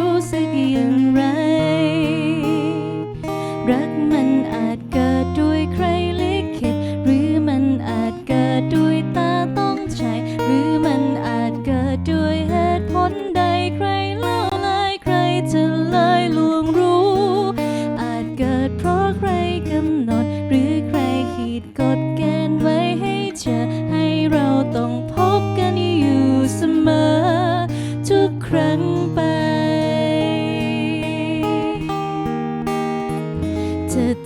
้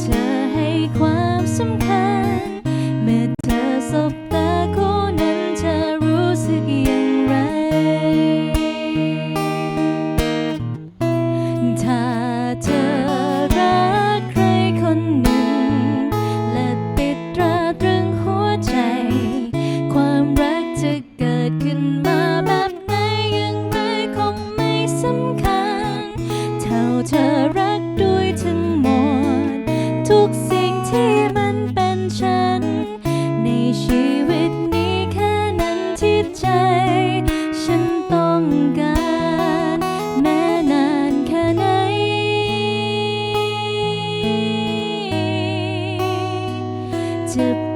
เธอให้ความสำคัญ to